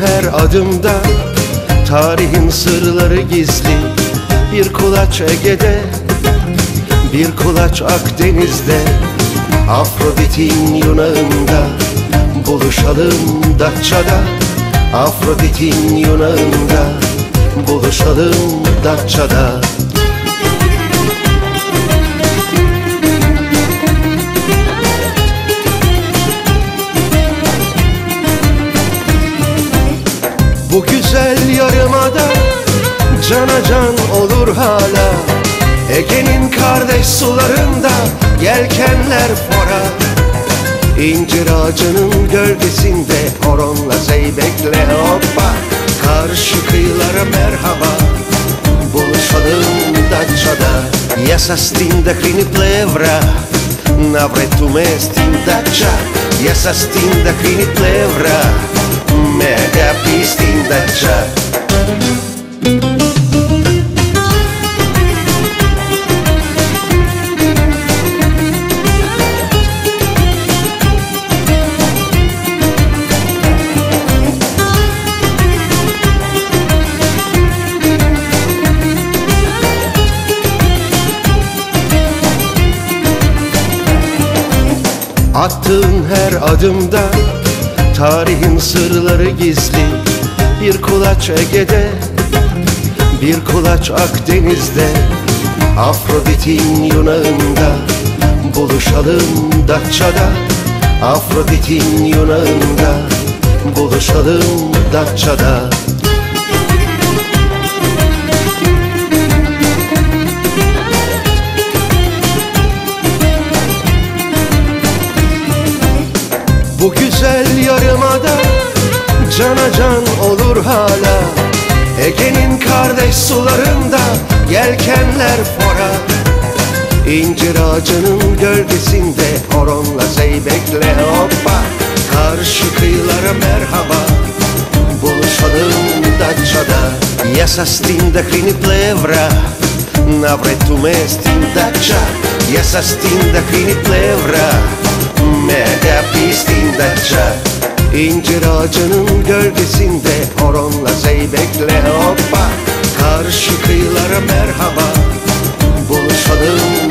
her adımda Tarihin sırları gizli. Bir kulaç Ege'de Bir kulaç Akdeniz'de. Afrodit'in yunağında Buluşalım Datça'da. Afrodit'in yunağında Buluşalım Datça'da Bu güzel yarımada cana can olur hala. Ege'nin kardeş sularında yelkenler fora. İncir ağacının gölgesinde horonla zeybekle hoppa. Karşı kıyılara merhaba. Buluşalım Datça'da. Stin da krini plevra Navretu me stin Dacia Ja sa stin da krini plevra Mega pistin Dacia Attığın her adımda Tarihin sırları gizli. Bir kulaç Ege'de Bir kulaç Akdeniz'de. Afrodit'in yunağında Buluşalım Datça'da. Afrodit'in yunağında Buluşalım Datça'da Bu güzel yarımada cana can olur hala. Ege'nin kardeş sularında yelkenler fora. İncir ağacının gölgesinde horonla zeybekle hoppa. Karşı kıyılara merhaba Buluşalım Datça'da. Ja sa stin da krini plevra Navretu me stin Dacia Ja yine de pisliğinde çar İncir ağacının gölgesinde horonla zeybekle hoppa. Karşı kıyılara merhaba. Buluşalım